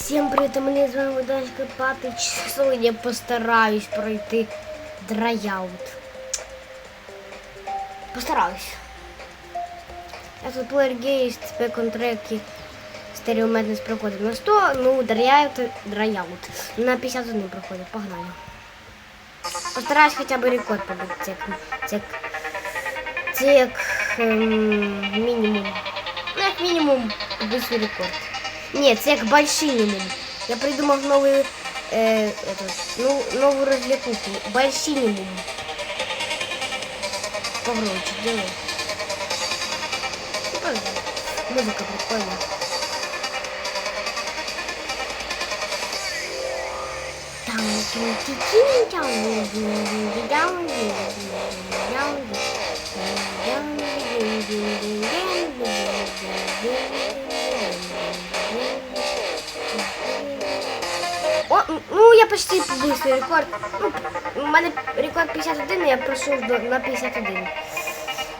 Всім привіт, мене звати Богданчик Патич. Сьогодні я постараюсь пройти драйаут. Постараюсь. Я тут треки, стереометність проходить на 100, ну драйаут, драйаут. На 51 проходить, погнали. Постараюсь хоча б рекорд побити, це як, це як, це як ем, мінімум. Ну, як мінімум, побити рекорд. Нет, я к Большинин. Я придумал новий э, это, ну, новую развлекуху. Большинин. Погромче делай. Ну, Музыка прикольная. Там, там, там, там, там, там, там, О, ну я почти побив рекорд. Ну, у мене рекорд 51, я пройшов на 51.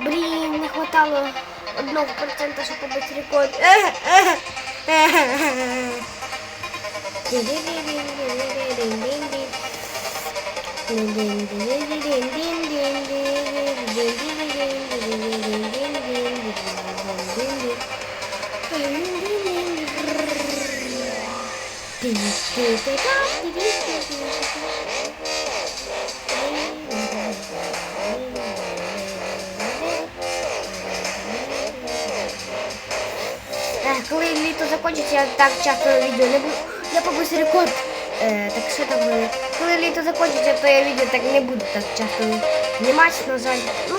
Блін, не хватало 1%, щоб побити рекорд. Ех, Коли літо закінчиться, я так часто відео не буду. Я побусь рекорд. Е, так що там буде? Коли літо закінчиться, то я відео так не буду так часто знімати, на жаль. Ну,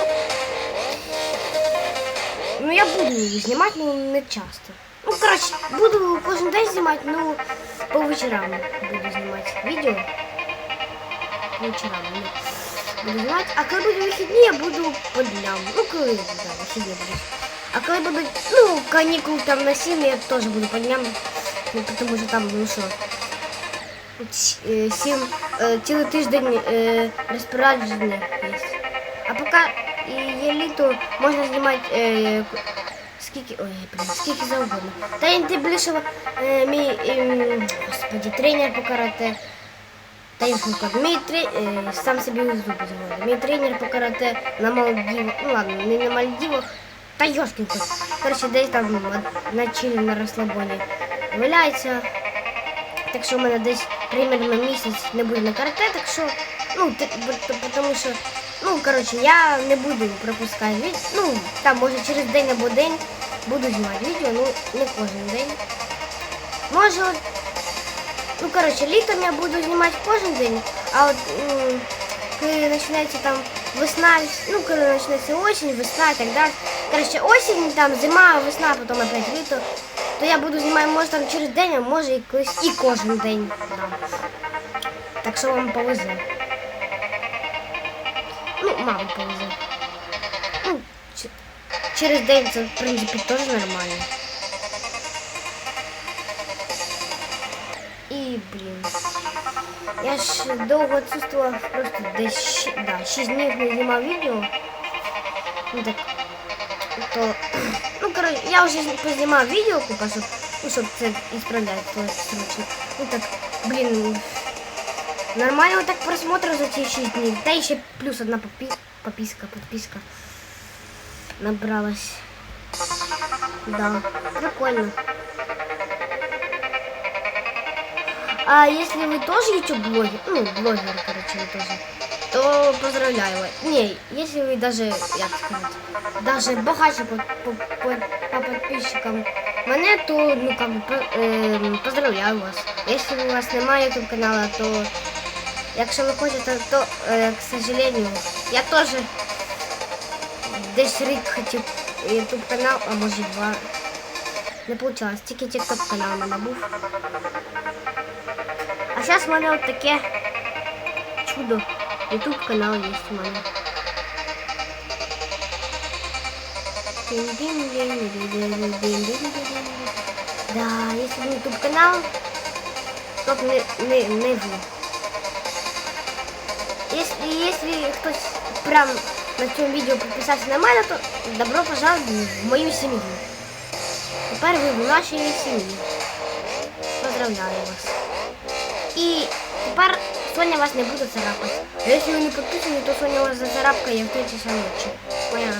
ну я буду знімати, але не часто. Ну, коротше, буду кожен день знімати, ну, по вечорам буду знімати відео. По вечорам ну, буду знімати. А коли будуть вихідні, я буду по дням. Ну, коли да, вихідні будуть. А коли будуть, ну, канікул там на 7, я теж буду по дням. Ну, тому що там, ну що, ц- е, сім, е, цілий тиждень е, розпорядження є. А поки і є літо, можна знімати е, к- скільки, ой, блін, скільки завгодно. Та й більше е, мій, ем, господи, тренер по карате. Та й мій тре... е, сам собі зуби заводить. Мій тренер по карате на Мальдівах, ну ладно, не на Мальдівах, та йошкін. Коротше, десь там на чилі на розслабоні валяється. Так що в мене десь примерно місяць не буде на карате, так що, ну, тому що, ну, коротше, я не буду пропускати. Ну, там, може, через день або день буду знімати відео, ну, не кожен день. Може, от, ну, коротше, літом я буду знімати кожен день, а от м, коли починається там весна, ну, коли почнеться осінь, весна і так далі. Коротше, осінь, там зима, весна, потім опять літо, то я буду знімати, може, там через день, а може і колись і кожен день. Да. Так що вам повезе. Ну, мабуть, повезе. Ну, ч- через день це, в принципі, теж нормально. І, блін. Я ж довго відсутствував просто десь щ- да, 6 днів не знімав відео. Ну так. То, ну, коротше, я вже познімав відео, купа, щоб, ну, щоб це ісправляти то срочно. Ну так, блін. Нормально так просмотрів за ці 6 днів. Та і ще плюс одна попі... пописка, подписка набралась. Да, прикольно. А если вы тоже YouTube блогер, ну, блогер, короче, вы тоже, то поздравляю вас. Не, если вы даже, як сказать, даже богаче по, по, по, по подписчикам мене, то, ну, как бы, ем, поздравляю вас. Если у вас немає YouTube канала, то, якщо ви хочете, то, е, к сожалению, я теж десь рік хотів YouTube канал, а може два. Не получалось, тільки TikTok канал мене був. А зараз в мене от таке чудо. Ютуб канал є у мене. Да, если бы ютуб канал, то б не, не, не було. Если, если хтось прям на цьому відео підписався на мене, то добро пожаловать в мою сім'ю. Тепер ви в нашій сім'ї. Поздравляю. поздравляю вас. І тепер Соня вас не буде царапати. А якщо ви не підписані, то Соня вас зацарапкає в 3 часа ночі. Поняла?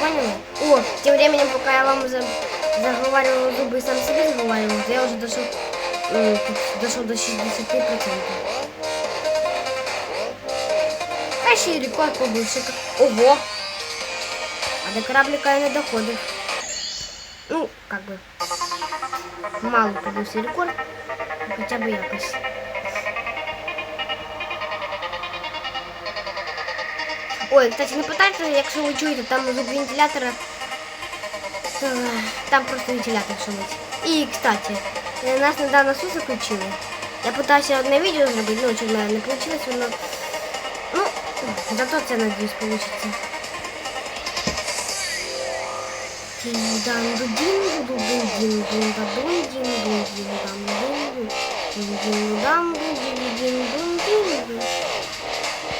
Поняли? О, тем временем, пока я вам за... заговаривал зубы и сам себе заговаривал, я уже дошел, м, тут дошел до 60%. А ще й рекорд побивши. Ого! А до кораблика я не доходив. Ну, как бы. Мало побився рекорд. ну, Хоча б якось. Ой, кстати, не питайте, якщо ви чуєте, там звук вентилятора. то Там просто вентилятор шумить. І, кстати, е, нас недавно СУС заключили. Я пытався одне відео зробити, ну, чуть в мене не вийшло, воно. Зато це, надеюсь, получится. Диндан, дудин, дудин.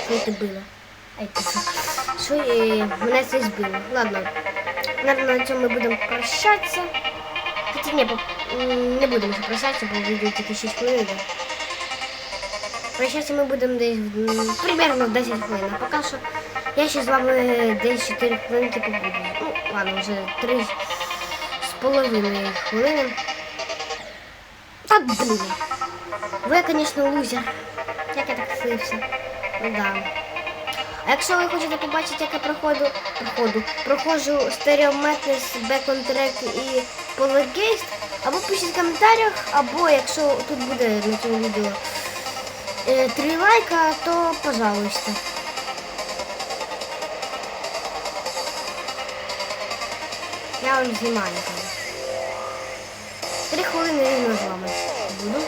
Что это было? Ай, Що і мене це збило. Ладно. Наверное, на цьому ми будемо прощатися. Хоча ні, не будем прощатися, будем відео тільки 6 хвилин. Прощатися ми будемо десь примерно 10 хвилин. А поки що я ще з вами десь 4 хвилинки побуду. Ну, ладно, вже 3 з половиною хвилини. Та блін. Ви, звісно, лузер. Як я так слився. Ну да. А якщо ви хочете побачити, як я проходу, проходу, проходжу стереометність, бекон-трек і полергейст, або пишіть в коментарях, або якщо тут буде на цьому відео е, три лайка, то пожалуйста. Я вам знімаю там. Три хвилини рівно з вами буду.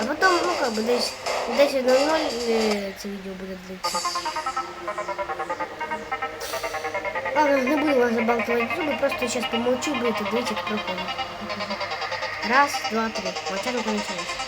А потім, ну как бы десь 10.00 е, це відео буде длитися. Ладно, не буду вас забалтывать зубы, просто сейчас помолчу, будет и дайте проходит. Раз, два, три. Мочалка началась.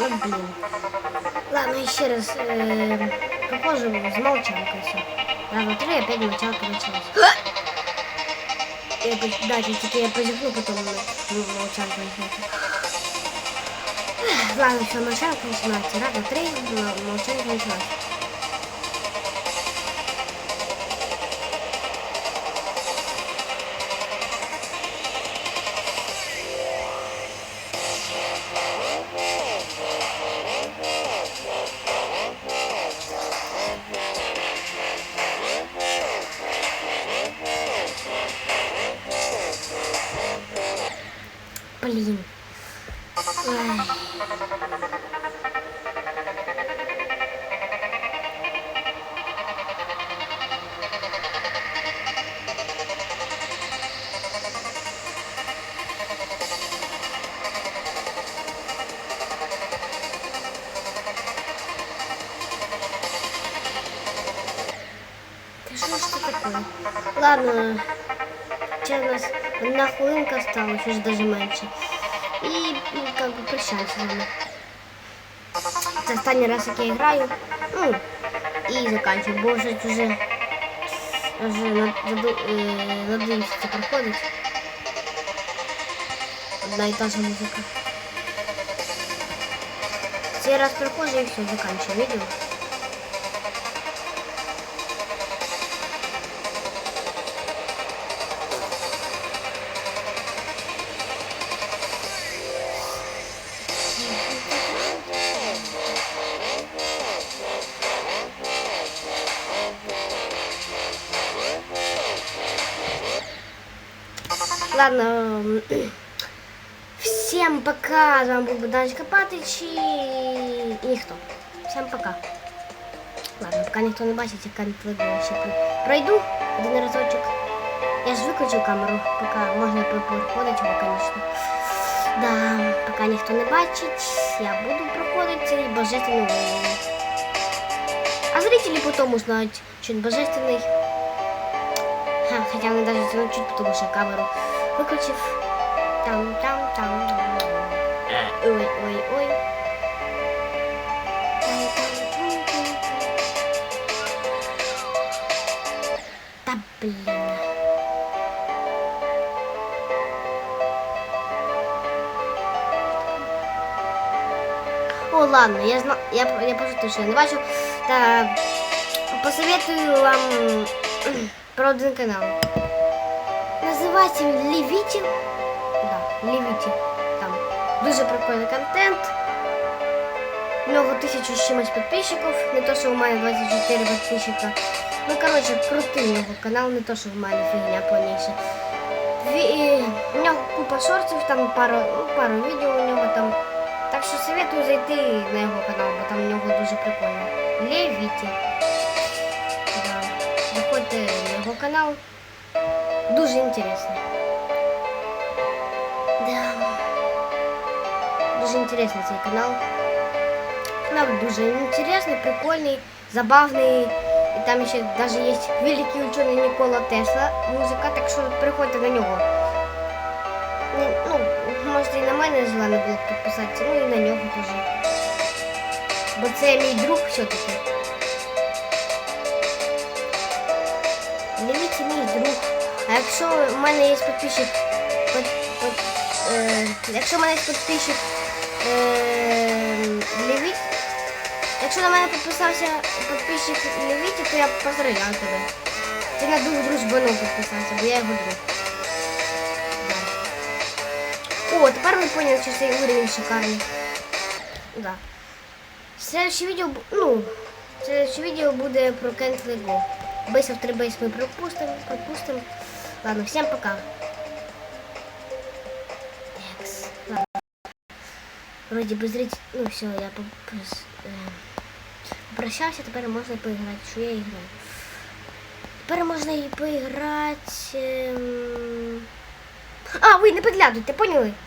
Ой, блин. Ладно, еще раз э, прохожу с молчанкой все. Два, три, опять молчалка началась. Я, опять- да, чуть я позевну, потом ну, молчанка начнется. Ладно, все, молчанка начинается. Два, три, молчанка началась. Ладно, сейчас у нас одна хвилинка осталась, уже даже меньше. И ну, как бы прощаемся с вами. Це останній раз, як я граю. Ну, і заканчиваю, бо вже вже, вже над- заду- е, надоївся це проходить. Одна і та ж музика. Цей раз проходжу і все, заканчиваю відео. Ладно. м, Всем пока. З вами був Богдан Копатич і ніхто. Всем пока. Ладно, поки ніхто не бачить, я Кент Лего ще про- пройду один разочок. Я ж виключу камеру, поки можна проходити його, звісно. Да, поки ніхто не бачить, я буду проходити цей божественний уровень. А зрители потом узнают, что он божественный. Ха, хотя мне даже все равно чуть, потому что камеру выключив. Там, там, там. Ой, ой, ой. Там. Да блин. О, ладно, я знал, я, я что я не бачу. Та посоветую вам про один канал. Називається він Лівіті. Да, Лівіті. Там дуже прикольний контент. У нього тисячу з чимось підписчиків. Не то, що у мене 24 підписчика. Ну, коротше, крутий у нього канал, не то, що в мене фігня повніше. Ві- У нього купа шортів, там пару, ну, пару відео у нього там. Так що советую зайти на його канал, бо там у нього дуже прикольно. Левіті. Да. Заходьте на його канал. Дуже інтересно. Да. Дуже інтересний цей канал. Канал дуже інтересний, прикольний, забавний. І там ще навіть є великий учений Нікола Тесла музика, так що приходьте на нього. Ні, Ну, можете і на мене желано було б підписатися, ну і на нього теж. Бо це мій друг все-таки. Дивіться мій друг. А якщо в мене є підписчик, під, під, е, якщо в мене є підписчик е, Левіт, якщо на мене підписався підписчик Левіті, то я поздравляю тебе. Ти на дух дружбану підписався, бо я його друг. О, тепер ви поняли, що цей уровень шикарний. Да. Следующее відео, ну, следующее відео буде про Кент Лего. Бейсов 3 бейс ми пропустим, пропустим. Ладно, всем пока. Экс. Вроде бы зритель, ну все, я попрос... э, попрощався, тепер можна поіграти, що я. Теперь Тепер можна і поіграти. А, ви не підглядуйте, поняли?